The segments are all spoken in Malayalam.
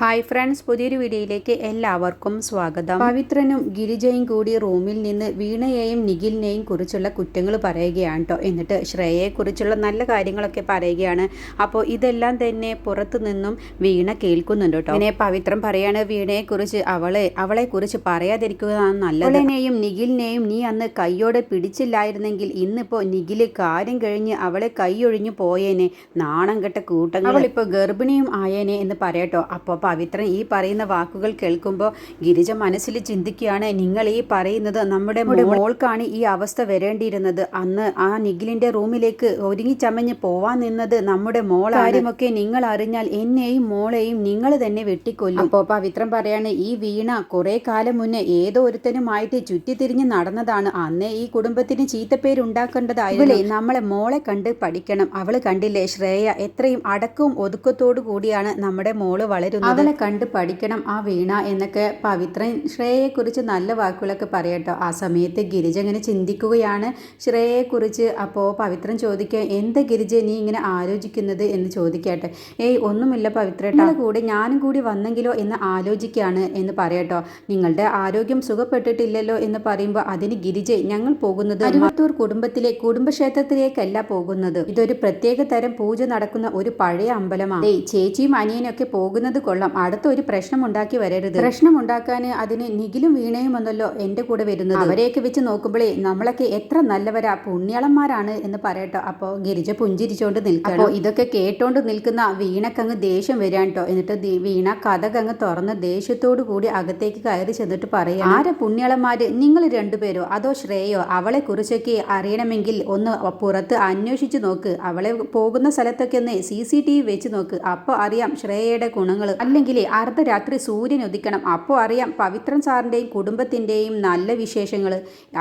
ഹായ് ഫ്രണ്ട്സ് പുതിയൊരു വീഡിയോയിലേക്ക് എല്ലാവർക്കും സ്വാഗതം. പവിത്രനും ഗിരിജയും കൂടി റൂമിൽ നിന്ന് വീണയെയും നിഖിലിനെയും കുറിച്ചുള്ള കുറ്റങ്ങൾ പറയുകയാണ് കേട്ടോ എന്നിട്ട് ശ്രേയയെക്കുറിച്ചുള്ള നല്ല കാര്യങ്ങളൊക്കെ പറയുകയാണ്. അപ്പോൾ ഇതെല്ലാം തന്നെ പുറത്തു നിന്നും വീണ കേൾക്കുന്നുണ്ട് കേട്ടോ പിന്നെ പവിത്രം പറയാണ് വീണയെക്കുറിച്ച് അവളെ അവളെക്കുറിച്ച് പറയാതിരിക്കുന്നതാണ് നല്ലത്. അവളെയും നിഖിലിനെയും നീ അന്ന് കൈയോടെ പിടിച്ചില്ലായിരുന്നെങ്കിൽ ഇന്നിപ്പോൾ നിഖിൽ കാര്യം കഴിഞ്ഞ് അവളെ കൈയൊഴിഞ്ഞു പോയേനെ. നാണം കെട്ട കൂട്ടങ്ങൾ അവളിപ്പോൾ ഗർഭിണിയും ആയേനെ എന്ന് പറയട്ടോ അപ്പോൾ പവിത്രൻ ഈ പറയുന്ന വാക്കുകൾ കേൾക്കുമ്പോൾ ഗിരിജ മനസ്സിൽ ചിന്തിക്കുകയാണ് നിങ്ങൾ ഈ പറയുന്നത് നമ്മുടെ മോൾക്കാണ് ഈ അവസ്ഥ വരേണ്ടിയിരുന്നത്. അന്ന് ആ നിഖിലിന്റെ റൂമിലേക്ക് ഒരുങ്ങി ചമഞ്ഞ് പോവാൻ നിന്നത് നമ്മുടെ മോൾ കാര്യമൊക്കെ നിങ്ങൾ അറിഞ്ഞാൽ എന്നെയും മോളെയും നിങ്ങൾ തന്നെ വെട്ടിക്കൊല്ലും. അപ്പോൾ പവിത്രം പറയാണ് ഈ വീണ കുറേ കാലം മുന്നേ ഏതോ ഒരുത്തനുമായിട്ട് ചുറ്റിത്തിരിഞ്ഞ് നടന്നതാണ്. അന്നേ ഈ കുടുംബത്തിന് ചീത്തപ്പേരുണ്ടാക്കേണ്ടതായിരുന്നു. നമ്മളെ മോളെ കണ്ട് പഠിക്കണം. അവൾ കണ്ടില്ലേ ശ്രേയ എത്രയും അടക്കവും ഒതുക്കത്തോടു കൂടിയാണ് നമ്മുടെ മോൾ വളരുന്നത്. അവളെ കണ്ട് പഠിക്കണം ആ വീണ എന്നൊക്കെ പവിത്രൻ ശ്രേയയെക്കുറിച്ച് നല്ല വാക്കുകളൊക്കെ പറയട്ടോ. ആ സമയത്ത് ഗിരിജ ഇങ്ങനെ ചിന്തിക്കുകയാണ്. ശ്രേയയെക്കുറിച്ച് അപ്പോൾ പവിത്രൻ ചോദിക്കുക എന്താ ഗിരിജ നീ ഇങ്ങനെ ആലോചിക്കുന്നത്? എന്ന് ചോദിക്കട്ടെ. ഏയ് ഒന്നുമില്ല പവിത്രേട്ടാ. കൂടെ ഞാനും കൂടി വന്നെങ്കിലോ എന്ന് ആലോചിക്കുകയാണ് എന്ന് പറയട്ടോ. നിങ്ങളുടെ ആരോഗ്യം സുഖപ്പെട്ടിട്ടില്ലല്ലോ എന്ന് പറയുമ്പോൾ അതിന് ഗിരിജ ഞങ്ങൾ പോകുന്നത് അരുവത്തൂർ കുടുംബത്തിലെ കുടുംബക്ഷേത്രത്തിലേക്കല്ല പോകുന്നത്. ഇതൊരു പ്രത്യേക തരം പൂജ നടക്കുന്ന ഒരു പഴയ അമ്പലമാണ്. ചേച്ചിയും അനിയനൊക്കെ പോകുന്നത് കൊള്ളാം. അടുത്ത ഒരു പ്രശ്നം ഉണ്ടാക്കി വരരുത്. പ്രശ്നം ഉണ്ടാക്കാൻ അതിന് നിഖിലും വീണയും ഒന്നല്ലോ എന്റെ കൂടെ വരുന്നത്. അവരെയൊക്കെ വെച്ച് നോക്കുമ്പോഴേ നമ്മളൊക്കെ എത്ര നല്ലവരാ പുണ്യളന്മാരാണ് എന്ന് പറയട്ടോ. അപ്പോൾ ഗിരിജ പുഞ്ചിരിച്ചോണ്ട് നിൽക്കണം. അപ്പോൾ ഇതൊക്കെ കേട്ടോണ്ട് നിൽക്കുന്ന വീണക്കങ്ങ് ദേഷ്യം വരാൻ കേട്ടോ എന്നിട്ട് വീണ കഥകങ്ങ് തുറന്ന് ദേഷ്യത്തോടു കൂടി അകത്തേക്ക് കയറി ചെന്നിട്ട് പറയാം ആരെ പുണ്യളന്മാര്? നിങ്ങൾ രണ്ടുപേരോ? അതോ ശ്രേയോ? അവളെ കുറിച്ചൊക്കെ അറിയണമെങ്കിൽ ഒന്ന് പുറത്ത് അന്വേഷിച്ച് നോക്ക്. അവളെ പോകുന്ന സ്ഥലത്തൊക്കെ ഒന്ന് സി സി ടി വി വെച്ച് നോക്ക്. അപ്പോൾ അറിയാം ശ്രേയയുടെ ഗുണങ്ങൾ അല്ലെങ്കിൽ അർദ്ധരാത്രി സൂര്യൻ ഉദിക്കണം. അപ്പോൾ അറിയാം പവിത്രൻ സാറിന്റെയും കുടുംബത്തിന്റെയും നല്ല വിശേഷങ്ങൾ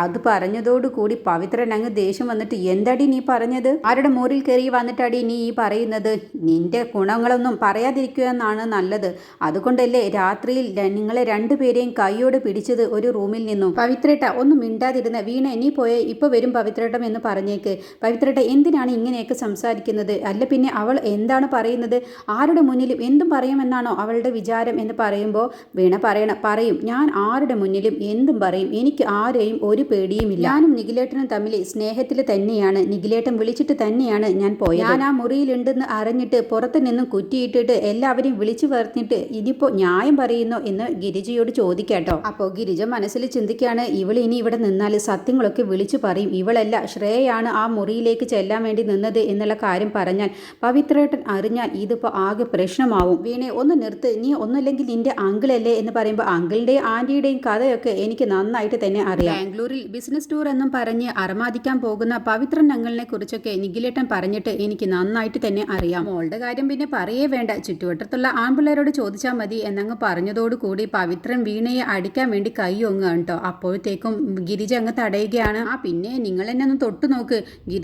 അത് പറഞ്ഞതോടുകൂടി പവിത്രൻ അങ്ങ് ദേഷ്യം വന്നിട്ട് എന്തടി നീ പറഞ്ഞത്? ആരുടെ മോറിൽ കയറി വന്നിട്ടടി നീ ഈ പറയുന്നത്? നിന്റെ ഗുണങ്ങളൊന്നും പറയാതിരിക്കുക എന്നാണ് നല്ലത്. അതുകൊണ്ടല്ലേ രാത്രിയിൽ നിങ്ങളെ രണ്ടുപേരെയും കൈയോട് പിടിച്ചത് ഒരു റൂമിൽ നിന്നും. പവിത്രേട്ട ഒന്നും മിണ്ടാതിരുന്ന വീണ നീ പോയെ ഇപ്പൊ വരും പവിത്രേട്ടം എന്ന് പറഞ്ഞേക്ക്. പവിത്രേട്ട എന്തിനാണ് ഇങ്ങനെയൊക്കെ സംസാരിക്കുന്നത്? അല്ല പിന്നെ അവൾ എന്താണ് പറയുന്നത്? ആരുടെ മുന്നിലും എന്തും പറയുമെന്നാണോ അവളുടെ വിചാരം എന്ന് പറയുമ്പോൾ വീണ പറയണം പറയും ഞാൻ ആരുടെ മുന്നിലും എന്തും പറയും. എനിക്ക് ആരെയും ഒരു പേടിയുമില്ല. ഞാനും നിഖിലേട്ടനും തമ്മിൽ സ്നേഹത്തിൽ തന്നെയാണ്. നിഖിലേട്ടൻ വിളിച്ചിട്ട് തന്നെയാണ് ഞാൻ പോയത്. ഞാൻ ആ മുറിയിലുണ്ടെന്ന് അറിഞ്ഞിട്ട് പുറത്ത് നിന്നും കുറ്റിയിട്ടിട്ട് എല്ലാവരെയും വിളിച്ചു പറഞ്ഞിട്ട് ഇനിയിപ്പോ ന്യായം പറയുന്നോ എന്ന് ഗിരിജയോട് ചോദിക്കാട്ടോ. അപ്പോൾ ഗിരിജ മനസ്സിൽ ചിന്തിക്കുകയാണ് ഇവൾ ഇനി ഇവിടെ നിന്നാൽ സത്യങ്ങളൊക്കെ വിളിച്ചു പറയും. ഇവളല്ല ശ്രേയാണ് ആ മുറിയിലേക്ക് ചെല്ലാൻ വേണ്ടി നിന്നത് എന്നുള്ള കാര്യം പറഞ്ഞാൽ പവിത്രേട്ടൻ അറിഞ്ഞാൽ ഇതിപ്പോൾ ആകെ പ്രശ്നമാവും. വീണെ ഒന്ന് നിർത്ത്. നീ ഒന്നുമില്ലെങ്കിൽ നിന്റെ അങ്കിളല്ലേ? എന്ന് പറയുമ്പോൾ അങ്കിളിന്റെയും ആന്റിയുടെയും കഥയൊക്കെ എനിക്ക് നന്നായിട്ട് തന്നെ അറിയാം. ബാംഗ്ലൂരിൽ ബിസിനസ് ടൂർ എന്നും പറഞ്ഞ് അറമാദിക്കാൻ പോകുന്ന പവിത്രൻ അങ്കിളിനെ കുറിച്ചൊക്കെ നിഖിലേട്ടൻ പറഞ്ഞിട്ട് എനിക്ക് നന്നായിട്ട് തന്നെ അറിയാം. മോളുടെ കാര്യം പിന്നെ പറയേ വേണ്ട. ചുറ്റുവട്ടത്തുള്ള ആൺപിള്ളേരോട് ചോദിച്ചാൽ മതി എന്നങ്ങ് പറഞ്ഞതോടുകൂടി പവിത്രൻ വീണയെ അടിക്കാൻ വേണ്ടി കൈ ഒങ്ങുകയാണ് കേട്ടോ. അപ്പോഴത്തേക്കും ഗിരിജ അങ്ങ് തടയുകയാണ്. ആ പിന്നെ നിങ്ങൾ എന്നെ ഒന്ന് തൊട്ടു നോക്ക്.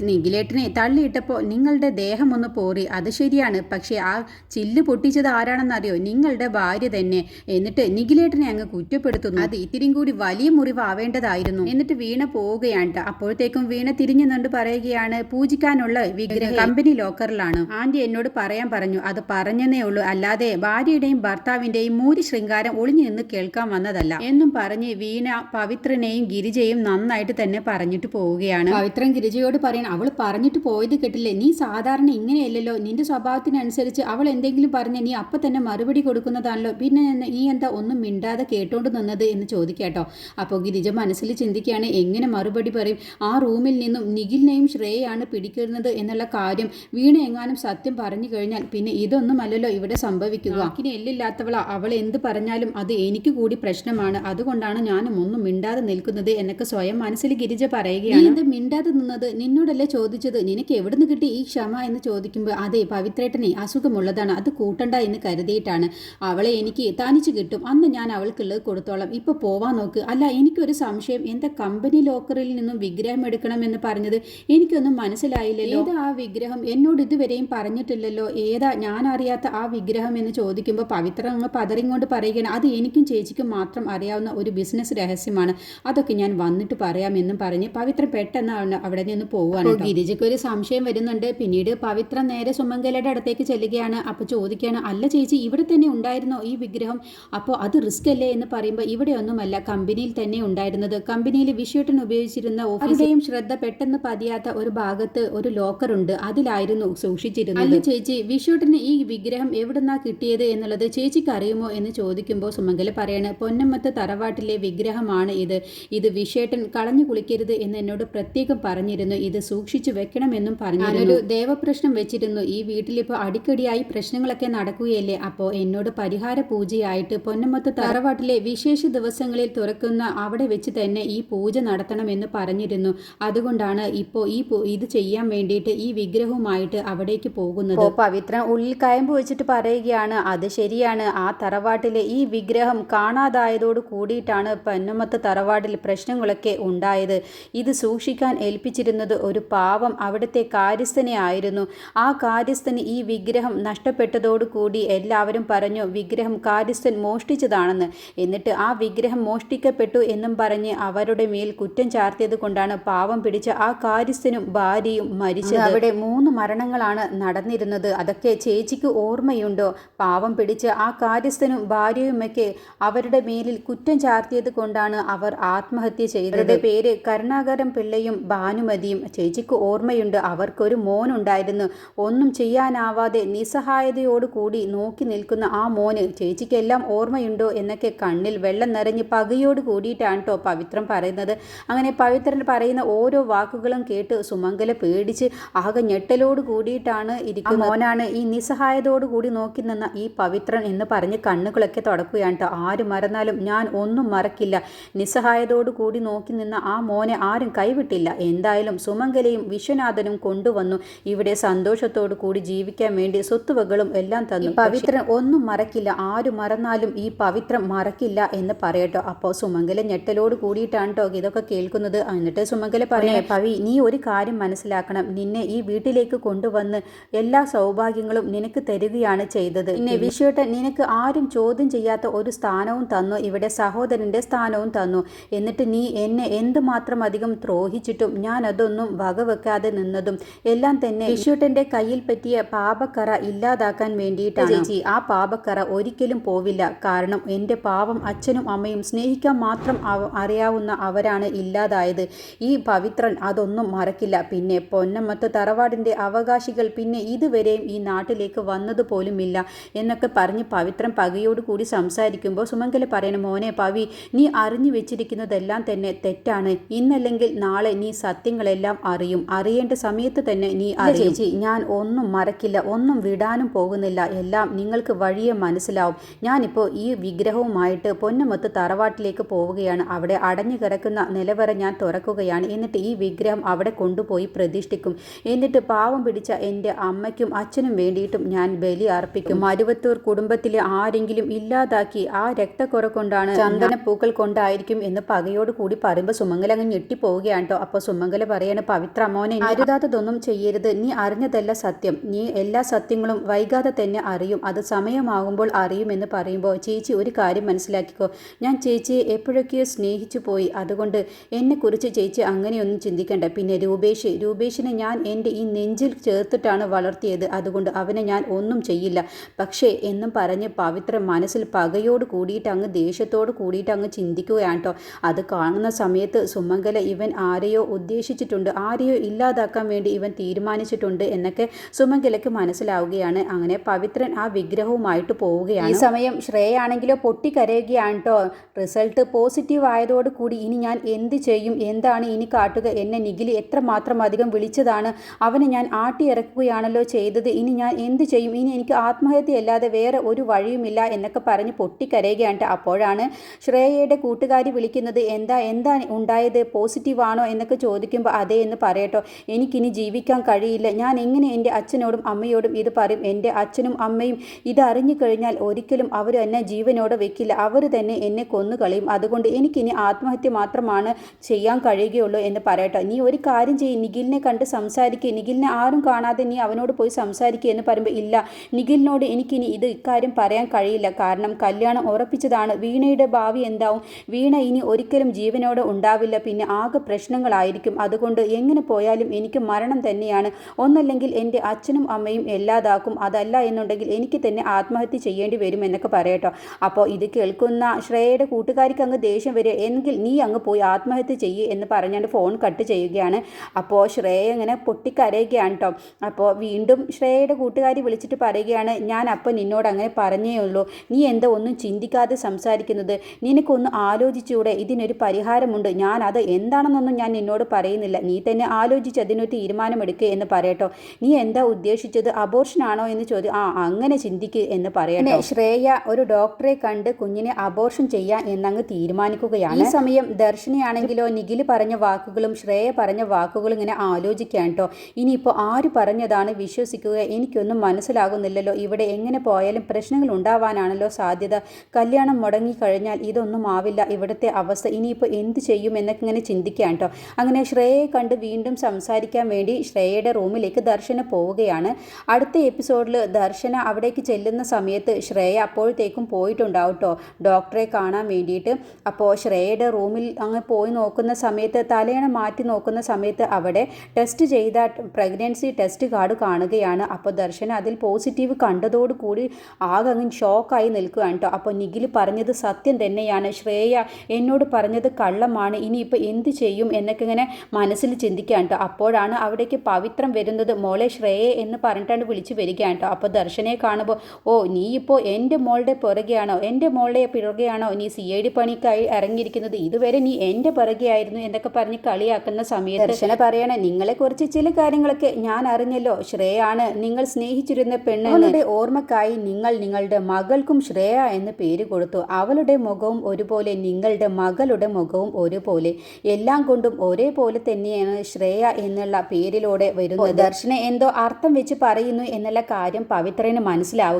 നിഖിലേട്ടനെ തള്ളിയിട്ടപ്പോൾ നിങ്ങളുടെ ദേഹം ഒന്ന് പോറി. അത് ശരിയാണ്. പക്ഷേ ആ ചില്ല് പൊട്ടിച്ചത് ആരാണെന്നറിയോ? നിങ്ങളുടെ ഭാര്യ തന്നെ. എന്നിട്ട് നിഖിലേട്ടനെ അങ്ങ് കുറ്റപ്പെടുത്തുന്നു. അത് ഇത്തിരിയും കൂടി വലിയ മുറിവാവേണ്ടതായിരുന്നു. എന്നിട്ട് വീണ പോവുകയാണ്. അപ്പോഴത്തേക്കും വീണ തിരിഞ്ഞു നിന്നുകൊണ്ട് പറയുകയാണ് പൂജിക്കാനുള്ള വിഗ്രഹം കമ്പനി ലോക്കറിലാണ്. ആന്റി എന്നോട് പറയാൻ പറഞ്ഞു അത് പറഞ്ഞെന്നേ ഉള്ളൂ. അല്ലാതെ ഭാര്യയുടെയും ഭർത്താവിന്റെയും മൂരി ശൃംഗാരം ഒളിഞ്ഞു നിന്ന് കേൾക്കാൻ വന്നതല്ല. എന്നും പറഞ്ഞ് വീണ പവിത്രനെയും ഗിരിജയും നന്നായിട്ട് തന്നെ പറഞ്ഞിട്ട് പോവുകയാണ്. പവിത്രൻ ഗിരിജയോട് പറയണം അവൾ പറഞ്ഞിട്ട് പോയത് കേട്ടില്ലേ? നീ സാധാരണ ഇങ്ങനെയല്ലല്ലോ. നിന്റെ സ്വഭാവത്തിനനുസരിച്ച് അവൾ എന്തെങ്കിലും പറഞ്ഞ നീ അപ്പൊ തന്നെ മറുപടി കൊടുക്കുന്നതാണല്ലോ. പിന്നെ ഈ എന്താ ഒന്നും മിണ്ടാതെ കേട്ടോണ്ട് നിന്നത് എന്ന് ചോദിക്കാട്ടോ. അപ്പോൾ ഗിരിജ മനസ്സിൽ ചിന്തിക്കുകയാണ് എങ്ങനെ മറുപടി പറയും? ആ റൂമിൽ നിന്നും നിഖിലിനെയും ശ്രേയാണ് പിടിക്കുന്നത് എന്നുള്ള കാര്യം വീണ എങ്ങാനും സത്യം പറഞ്ഞു കഴിഞ്ഞാൽ പിന്നെ ഇതൊന്നുമല്ലല്ലോ ഇവിടെ സംഭവിക്കുക. അക്കിന് എല്ലില്ലാത്തവളാ. അവൾ എന്ത് പറഞ്ഞാലും അത് എനിക്ക് കൂടി പ്രശ്നമാണ്. അതുകൊണ്ടാണ് ഞാനും ഒന്നും മിണ്ടാതെ നിൽക്കുന്നത് എന്നൊക്കെ സ്വയം മനസ്സിൽ ഗിരിജ പറയുകയാണ്. എന്ത് മിണ്ടാതെ നിന്നത്? നിന്നോടല്ലേ ചോദിച്ചത്? നിനക്ക് എവിടുന്ന് കിട്ടി ഈ ക്ഷമ എന്ന് ചോദിക്കുമ്പോൾ അതെ പവിത്രേട്ടനെ അസുഖമുള്ളതാണ്. അത് കൂട്ടണ്ട എന്ന് കരുതിയിട്ടാണ്. അവളെ എനിക്ക് തനിച്ച് കിട്ടും. അന്ന് ഞാൻ അവൾക്കുള്ളത് കൊടുത്തോളാം. ഇപ്പൊ പോവാൻ നോക്ക്. അല്ല എനിക്കൊരു സംശയം. എന്താ കമ്പനി ലോക്കറിൽ നിന്നും വിഗ്രഹം എടുക്കണം എന്ന് പറഞ്ഞത്? എനിക്കൊന്നും മനസ്സിലായില്ലല്ലോ. ഏതാ ആ വിഗ്രഹം? എന്നോട് ഇതുവരെയും പറഞ്ഞിട്ടില്ലല്ലോ. ഏതാ? ഞാൻ അറിയാത്ത ആ വിഗ്രഹം എന്ന് ചോദിക്കുമ്പോൾ പവിത്ര അങ്ങ് കൊണ്ട് പറയുകയാണ്. അത് എനിക്കും ചേച്ചിക്കും മാത്രം അറിയാവുന്ന ഒരു ബിസിനസ് രഹസ്യമാണ്. അതൊക്കെ ഞാൻ വന്നിട്ട് പറയാമെന്നും പറഞ്ഞ് പവിത്ര പെട്ടെന്ന് അവ- അവിടെ നിന്ന് പോവുകയാണ് ഗിരിജയ്ക്ക് ഒരു സംശയം വരുന്നുണ്ട്. പിന്നീട് പവിത്ര നേരെ സുമംഗലയുടെ അടുത്തേക്ക് ചെല്ലുകയാണ്. അപ്പൊ ചോദിക്കുകയാണ് അല്ല ചേച്ചി ഇവിടെ തന്നെ ഉണ്ടായിരുന്നോ ഈ വിഗ്രഹം? അപ്പോൾ അത് റിസ്ക് അല്ലേ എന്ന് പറയുമ്പോൾ ഇവിടെ ഒന്നുമല്ല കമ്പനിയിൽ തന്നെ ഉണ്ടായിരുന്നത്. കമ്പനിയിൽ വിഷുട്ടൻ ഉപയോഗിച്ചിരുന്ന ഓഫീസേയും ശ്രദ്ധ പെട്ടെന്ന് പതിയാത്ത ഒരു ഭാഗത്ത് ഒരു ലോക്കർ ഉണ്ട്. അതിലായിരുന്നു സൂക്ഷിച്ചിരുന്നത്. അല്ല ചേച്ചി വിഷുട്ടന് ഈ വിഗ്രഹം എവിടുന്നാ കിട്ടിയത് എന്നുള്ളത് ചേച്ചിക്ക് അറിയുമോ എന്ന് ചോദിക്കുമ്പോൾ സുമംഗല പറയാണ് പൊന്നമ്മത്ത് തറവാട്ടിലെ വിഗ്രഹമാണ് ഇത്. ഇത് വിഷേട്ടൻ കളഞ്ഞു കുളിക്കരുത് എന്ന് എന്നോട് പ്രത്യേകം പറഞ്ഞിരുന്നു. ഇത് സൂക്ഷിച്ചു വെക്കണമെന്നും പറഞ്ഞു ഞാനൊരു ദേവപ്രശ്നം വെച്ചിരുന്നു. ഈ വീട്ടിലിപ്പോൾ അടിക്കടിയായി പ്രശ്നങ്ങളൊക്കെ നടക്കുകയല്ലേ? അപ്പോൾ എന്നോട് പരിഹാര പൂജയായിട്ട് പൊന്നമ്മത്ത് തറവാട്ടിലെ വിശേഷ ദിവസങ്ങളിൽ തുറക്കുന്ന അവിടെ വെച്ച് തന്നെ ഈ പൂജ നടത്തണമെന്ന് പറഞ്ഞിരുന്നു. അതുകൊണ്ടാണ് ഇപ്പോൾ ഈ ഇത് ചെയ്യാൻ വേണ്ടിയിട്ട് ഈ വിഗ്രഹവുമായിട്ട് അവിടേക്ക് പോകുന്നത്. പവിത്ര ഉള്ളിൽ കയമ്പ് വെച്ചിട്ട് പറയുകയാണ് അത് ശരിയാണ്. ആ തറവാട്ടിലെ ഈ വിഗ്രഹം കാണാതായതോട് കൂടിയിട്ടാണ് പൊന്നമ്മത്ത് തറവാട്ടിൽ പ്രശ്നങ്ങളൊക്കെ ഉണ്ടായത്. ഇത് സൂക്ഷിക്കാൻ ഏൽപ്പിച്ചിരുന്നത് ഒരു പാവം അവിടുത്തെ കാര്യസ്ഥനെ ആയിരുന്നു. ആ കാര്യസ്ഥന് ഈ വിഗ്രഹം നഷ്ടപ്പെട്ടതോടുകൂടി എല്ലാവരും പറഞ്ഞു വിഗ്രഹം കാര്യസ്ഥൻ മോഷ്ടിച്ചതാണെന്ന്. എന്നിട്ട് ആ വിഗ്രഹം മോഷ്ടിക്കപ്പെട്ടു എന്നും പറഞ്ഞ് അവരുടെ മേൽ കുറ്റം ചാർത്തിയത് കൊണ്ടാണ് പാവം പിടിച്ച ആ കാര്യസ്ഥനും ഭാര്യയും മരിച്ചത്. അവിടെ മൂന്ന് മരണങ്ങളാണ് നടന്നിരുന്നത്. അതൊക്കെ ചേച്ചിക്ക് ഓർമ്മയുണ്ടോ? പാവം പിടിച്ച ആ കാര്യസ്ഥനും ഭാര്യയുമൊക്കെ അവരുടെ മേലിൽ കുറ്റം ചാർത്തിയത് കൊണ്ടാണ് അവർ ആത്മഹത്യ ചെയ്തത്. പേര് കരുണാകരം പിള്ളയും ഭാനുമതിയും. ചേച്ചിക്ക് ഓർമ്മയുണ്ട്. അവർക്കൊരു മോനുണ്ടായിരുന്നു. ഒന്നും ചെയ്യാനാവാതെ നിസ്സഹായതയോടുകൂടി നോക്കി നിൽക്കുന്ന ആ മോന് ചേച്ചിക്കെല്ലാം ഓർമ്മയുണ്ടോ എന്നൊക്കെ കണ്ണിൽ വെള്ളം നിറഞ്ഞ് പകയോട് കൂടിയിട്ടാണ് കേട്ടോ പവിത്രം പറയുന്നത്. അങ്ങനെ പവിത്രൻ പറയുന്ന ഓരോ വാക്കുകളും കേട്ട് സുമംഗല പേടിച്ച് ആകെ ഞെട്ടലോട് കൂടിയിട്ടാണ് ഇരിക്കുന്ന മോനാണ് ഈ നിസ്സഹായതോടു കൂടി നോക്കി നിന്ന ഈ പവിത്രൻ എന്ന് പറഞ്ഞ് കണ്ണുകളൊക്കെ തുടക്കുകയാണ് കേട്ടോ ആര് മറന്നാലും ഞാൻ ഒന്നും മറക്കില്ല. നിസ്സഹായതോടു കൂടി നോക്കി നിന്ന ആ മോനെ ആരും കൈവിട്ടില്ല. എന്തായാലും സുമംഗലയും വിശ്വനാഥനും കൊണ്ടുവന്നു. ഇവിടെ സന്തോഷത്തോടു കൂടി ജീവിക്കാൻ വേണ്ടി സ്വത്തുവകളും എല്ലാം തന്നു. പവിത്രൻ ഒന്നും മറക്കില്ല. ആര് മറന്നാലും ഈ പവിത്രം മറക്കില്ല എന്ന് പറയട്ടോ. അപ്പോൾ സുമംഗല ഞെട്ടലോട് കൂടിയിട്ടാണ് കേട്ടോ ഇതൊക്കെ കേൾക്കുന്നത്. എന്നിട്ട് സുമംഗല പറയേ പവി നീ ഒരു കാര്യം മനസ്സിലാക്കണം. നിന്നെ ഈ വീട്ടിലേക്ക് കൊണ്ടുവന്ന് എല്ലാ സൗഭാഗ്യങ്ങളും നിനക്ക് തരികയാണ് ചെയ്തത്. പിന്നെ വിശ്വട്ടൻ നിനക്ക് ആരും ചോദ്യം ചെയ്യാത്ത ഒരു സ്ഥാനവും തന്നു. ഇവിടെ സഹോദരന്റെ സ്ഥാനവും തന്നു. എന്നിട്ട് നീ എന്നെ എന്തുമാത്രം അധികം ദ്രോഹിച്ചിട്ടും ഞാൻ അതൊന്നും വകവെക്കാതെ നിന്നതും എല്ലാം തന്നെ വിഷുട്ടന്റെ കയ്യിൽ പറ്റിയ പാപക്കറ ഇല്ലാതാക്കാൻ വേണ്ടിയിട്ടാണ്. ചേച്ചി. ആ പാപക്കറ ഒരിക്കലും പോവില്ല. കാരണം എന്റെ പാവം അച്ഛനും അമ്മയും സ്നേഹിക്കാൻ മാത്രം അറിയാവുന്ന അവരാണ് ഇല്ലാതായത്. ഈ പവിത്രൻ അതൊന്നും മറക്കില്ല. പിന്നെ പൊന്നമ്മത്ത് തറവാടിന്റെ അവകാശികൾ പിന്നെ ഇതുവരെയും ഈ നാട്ടിലേക്ക് വന്നത് പോലുമില്ല എന്നൊക്കെ പറഞ്ഞ് പവിത്രൻ പകയോട് കൂടി സംസാരിക്കുമ്പോൾ സുമംഗല പറയണം മോനെ പവി നീ അറിഞ്ഞു വെച്ചിരിക്കുന്നതെല്ലാം തന്നെ തെറ്റാണ്. ഇന്നല്ലെങ്കിൽ നാളെ നീ സത്യങ്ങളെല്ലാം അറിയും. അറിയേണ്ട സമയത്ത് തന്നെ നീ ചേച്ചി ഞാൻ ഒന്നും മറക്കില്ല. ഒന്നും വിടാനും പോകുന്നില്ല. എല്ലാം നിങ്ങൾക്ക് വഴിയെ മനസ്സിലാവും. ഞാനിപ്പോൾ ഈ വിഗ്രഹവുമായിട്ട് പൊന്നമൊത്ത് തറവാട്ടിലേക്ക് പോവുകയാണ്. അവിടെ അടഞ്ഞു കിടക്കുന്ന നിലവറ ഞാൻ തുറക്കുകയാണ്. എന്നിട്ട് ഈ വിഗ്രഹം അവിടെ കൊണ്ടുപോയി പ്രതിഷ്ഠിക്കും. എന്നിട്ട് പാവം പിടിച്ച എന്റെ അമ്മയ്ക്കും അച്ഛനും വേണ്ടിയിട്ടും ഞാൻ ബലി അർപ്പിക്കും. മരുവത്തൂർ കുടുംബത്തിലെ ആരെങ്കിലും ഇല്ലാതാക്കി ആ രക്തക്കുറ കൊണ്ടാണ് ചന്ദനപ്പൂക്കൾ കൊണ്ടായിരിക്കും എന്ന് പകയോട് കൂടി പറയുമ്പോൾ സുമംഗല അങ്ങ് ഞെട്ടിപ്പോവുകയാണ് കേട്ടോ. അപ്പോൾ സുമംഗല പറയാണ് പവിത്ര മോനെ അരുതാത്തതൊന്നും ചെയ്യരുത്. നീ അറിഞ്ഞതല്ല സത്യം. നീ എല്ലാ സത്യങ്ങളും വൈകാതെ തന്നെ അറിയും. അത് സമയമാകുമ്പോൾ അറിയുമെന്ന് പറയുമ്പോൾ ചേച്ചി ഒരു കാര്യം മനസ്സിലാക്കിക്കോ. ഞാൻ ചേച്ചിയെ എപ്പോഴൊക്കെയോ സ്നേഹിച്ചു പോയി. അതുകൊണ്ട് എന്നെക്കുറിച്ച് ചേച്ചി അങ്ങനെയൊന്നും ചിന്തിക്കണ്ട. പിന്നെ രൂപേഷ് രൂപേഷിനെ ഞാൻ എന്റെ ഈ നെഞ്ചിൽ ചേർത്തിട്ടാണ് വളർത്തിയത്. അതുകൊണ്ട് അവനെ ഞാൻ ഒന്നും ചെയ്യില്ല. പക്ഷേ എന്നും പറഞ്ഞ് പവിത്ര മനസ്സിൽ പകയോട് കൂടിയിട്ട് അങ്ങ് ദേഷ്യത്തോട് കൂടിയിട്ട് അങ്ങ് ചിന്തിക്കുകയാണ് കേട്ടോ അത് കാണുന്ന സമയത്ത് സുമംഗല ഇവൻ ആരെയോ ഉദ്ദേശിച്ചിട്ടുണ്ട്. ആരെയോ ഇല്ലാതാക്കാൻ വേണ്ടി ഇവൻ തീരുമാനിച്ചിട്ടുണ്ട് എന്നൊക്കെ സുമംഗലയ്ക്ക് മനസ്സിലാവുകയാണ്. അങ്ങനെ പവിത്രൻ ആ വിഗ്രഹവുമായിട്ട് പോവുകയാണ്. ഈ സമയം ശ്രേയാണെങ്കിലോ പൊട്ടിക്കരയുകയാണ് കേട്ടോ റിസൾട്ട് പോസിറ്റീവ് ആയതോടുകൂടി ഇനി ഞാൻ എന്ത് ചെയ്യും? എന്താണ് ഇനി കാട്ടുക? എന്നെ നിഖിൽ എത്രമാത്രം അധികം വിളിച്ചതാണ്? അവനെ ഞാൻ ആട്ടിയിറക്കുകയാണല്ലോ ചെയ്തത്. ഇനി ഞാൻ എന്ത് ചെയ്യും? ഇനി എനിക്ക് ആത്മഹത്യയല്ലാതെ വേറെ ഒരു വഴിയുമില്ല എന്നൊക്കെ പറഞ്ഞ് പൊട്ടിക്കരയുകയാണ് ട്ടോ. അപ്പോഴാണ് ശ്രേയയുടെ കൂട്ടുകാരി വിളിക്കുന്നത് എന്താ എന്താ ഉണ്ടായത്? പോസിറ്റീവ് ആണോ എന്നൊക്കെ ചോദിക്കുമ്പോൾ അതേ എന്ന് പറയട്ടോ. എനിക്കിനി ജീവിക്കാൻ കഴിയില്ല. ഞാൻ എങ്ങനെ എന്റെ അച്ഛനോടും അമ്മയോടും ഇത് പറയും? എന്റെ അച്ഛനും അമ്മയും ഇത് അറിഞ്ഞു കഴിഞ്ഞാൽ ഒരിക്കലും അവർ എന്നെ ജീവനോടെ വെക്കില്ല. അവർ തന്നെ എന്നെ കൊന്നുകളയും. അതുകൊണ്ട് എനിക്കിനി ആത്മഹത്യ മാത്രമാണ് ചെയ്യാൻ കഴിയുകയുള്ളൂ എന്ന് പറയട്ടെ. നീ ഒരു കാര്യം ചെയ്യും. നിഖിലിനെ കണ്ട് സംസാരിക്കുക നിഖിലിനെ ആരും കാണാതെ നീ അവനോട് പോയി സംസാരിക്കുക എന്ന് പറയുമ്പോൾ ഇല്ല. നിഖിലിനോട് എനിക്കിനി ഇത് ഇക്കാര്യം പറയാൻ കഴിയില്ല. കാരണം കല്യാണം ഉറപ്പിച്ചതാണ്. വീണയുടെ ഭാവി എന്താവും? വീണ ഇനി ഒരിക്കലും ജീവനോടെ ഉണ്ടാവില്ല. പിന്നെ ആകെ പ്രശ്നങ്ങളായിരിക്കും. അതുകൊണ്ട് എങ്ങനെ പോയാലും എനിക്ക് മരണം തന്നെയാണ്. ഒന്നല്ലെങ്കിൽ എന്റെ അച്ഛനും അമ്മയും എല്ലാതാക്കും. അതല്ല എന്നുണ്ടെങ്കിൽ എനിക്ക് തന്നെ ആത്മഹത്യ ചെയ്യേണ്ടി വരും എന്നൊക്കെ പറയട്ടോ. അപ്പോൾ ഇത് കേൾക്കുന്ന ശ്രേയയുടെ കൂട്ടുകാരിക്ക് അങ്ങ് ദേഷ്യം വരിക. എങ്കിൽ നീ അങ്ങ് പോയി ആത്മഹത്യ ചെയ്യ് എന്ന് പറഞ്ഞാണ്ട് ഫോൺ കട്ട് ചെയ്യുകയാണ്. അപ്പോൾ ശ്രേയ ഇങ്ങനെ പൊട്ടിക്കരയുകയാണ് കേട്ടോ അപ്പോൾ വീണ്ടും ശ്രേയയുടെ കൂട്ടുകാരി വിളിച്ചിട്ട് പറയുകയാണ് ഞാൻ അപ്പോൾ നിന്നോട് അങ്ങനെ പറഞ്ഞേ ഉള്ളൂ. നീ എന്താ ഒന്നും ചിന്തിക്കാതെ സംസാരിക്കുന്നത്? നിനക്കൊന്ന് ആലോചിച്ചൂടെ? ഇതിനൊരു പരിഹാരമുണ്ട്. ഞാൻ അത് എന്താണെന്നൊന്നും ഞാൻ നിന്നോട് പറയുന്നില്ല. നീ തന്നെ ആലോചിച്ച് അതിനൊരു തീരുമാനമെടുക്കുക എന്ന് പറയട്ടോ. നീ എന്താ ഉദ്ദേശിച്ചത്? അബോർഷനാണോ എന്ന് ചോദ്യം ആ അങ്ങനെ ചിന്തിക്കുക എന്ന് പറയട്ടെ. ശ്രേയ ഒരു ഡോക്ടറെ കണ്ട് കുഞ്ഞിനെ അബോർഷൻ ചെയ്യാൻ എന്നങ്ങ് തീരുമാനിക്കുകയാണ്. ഈ സമയം ദർശനയാണെങ്കിലോ നിഖിൽ പറഞ്ഞ വാക്കുകളും ശ്രേയ പറഞ്ഞ വാക്കുകളും ഇങ്ങനെ ആലോചിക്കാൻ കേട്ടോ ഇനിയിപ്പോൾ ആര് പറഞ്ഞതാണ് വിശ്വസിക്കുക? എനിക്കൊന്നും മനസ്സിലാകുന്നില്ലല്ലോ. ഇവിടെ എങ്ങനെ പോയാലും പ്രശ്നങ്ങൾ ഉണ്ടാവാനാണല്ലോ സാധ്യത. കല്യാണം മുടങ്ങി കഴിഞ്ഞാൽ ഇതൊന്നും ആവില്ല. ഇവിടുത്തെ അവസ്ഥ ഇനിയിപ്പോൾ എന്ത് ചെയ്യും എന്നൊക്കെ ഇങ്ങനെ ചിന്തിക്കാൻ കേട്ടോ അങ്ങനെ ശ്രേയയെ കണ്ട് വീണ്ടും സംസാരിക്കാൻ വേണ്ടി ശ്രേയയുടെ റൂമിലേക്ക് ദർശന പോവുകയാണ്. അടുത്ത എപ്പിസോഡിൽ ദർശന അവിടേക്ക് ചെല്ലുന്ന സമയത്ത് ശ്രേയ അപ്പോഴത്തേക്കും പോയിട്ടുണ്ടാവും കേട്ടോ ഡോക്ടറെ കാണാൻ വേണ്ടിയിട്ട്. അപ്പോൾ ശ്രേയയുടെ റൂമിൽ അങ്ങ് പോയി നോക്കുന്ന സമയത്ത് തലയണ മാറ്റി നോക്കുന്ന സമയത്ത് അവിടെ ടെസ്റ്റ് ചെയ്ത പ്രഗ്നൻസി ടെസ്റ്റ് കാർഡ് കാണുകയാണ്. അപ്പോൾ ദർശന അതിൽ പോസിറ്റീവ് കണ്ടതോടുകൂടി ആകെ അങ്ങ് ഷോക്കായി നിൽക്കുകയാണ് കേട്ടോ അപ്പോൾ നിഖിൽ പറഞ്ഞത് സത്യം തന്നെയാണ്. ശ്രേയ എന്നോട് പറഞ്ഞത് കള്ളമാണ്. ഇനിയിപ്പോൾ എന്ത് ചെയ്യും എന്നൊക്കെ ഇങ്ങനെ മനസ്സിൽ ചിന്തിക്കുകയാണ് കേട്ടോ അപ്പോഴാണ് അവിടേക്ക് പവിത്രം വരുന്നത്. മോളെ ശ്രേയ എന്ന് പറഞ്ഞിട്ടാണ് വിളിച്ചു വരികയാണ് കേട്ടോ അപ്പോൾ ദർശനെ കാണുമ്പോൾ ഓ നീ ഇപ്പോൾ എന്റെ മോളുടെ പുറകെയാണോ? എന്റെ മോളുടെ പിറകെയാണോ നീ സി ഐ ഡി പണിക്കായി ഇറങ്ങിയിരിക്കുന്നത് ഇതുവരെ നീ എന്റെ പുറകെയായിരുന്നു എന്നൊക്കെ പറഞ്ഞ് കളിയാക്കുന്ന സമയത്ത് ദർശന പറയണേ നിങ്ങളെക്കുറിച്ച് ചില കാര്യങ്ങളൊക്കെ ഞാൻ അറിഞ്ഞല്ലോ. ശ്രേയാണ് നിങ്ങൾ സ്നേഹിച്ചിരുന്ന പെണ്ണുങ്ങളുടെ ഓർമ്മക്കായി നിങ്ങൾ നിങ്ങളുടെ മകൾക്കും ശ്രേയ എന്ന് പേര് കൊടുത്തു. അവളുടെ മുഖവും ഒരുപോലെ നിങ്ങളുടെ മകളുടെ മുഖവും ഒരുപോലെ. എല്ലാം കൊണ്ടും ഒരേപോലെ തന്നെയാണ് ശ്രേയ എന്നുള്ള പേരിലൂടെ വരുന്നത്. ദർശന എന്തോ അർത്ഥം വെച്ച് പറയുന്നു എന്നുള്ള കാര്യം പവിത്രന്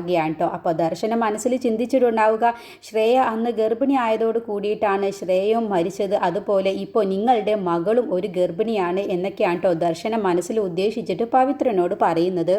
മനസ്സിലാവുകയാണ് കേട്ടോ അപ്പോൾ ദർശനം മനസ്സിൽ ചിന്തിച്ചിട്ടുണ്ടാവുക. ശ്രേയ അന്ന് ഗർഭിണി ആയതോട് കൂടിയിട്ടാണ് ശ്രേയയും മരിച്ചത്. അതുപോലെ ഇപ്പോൾ നിങ്ങളുടെ മകളും ഒരു ഗർഭിണിയാണ് എന്നൊക്കെയാണ് കേട്ടോ ദർശന മനസ്സിൽ ഉദ്ദേശിച്ചിട്ട് പവിത്രനോട് പറയുന്നത്.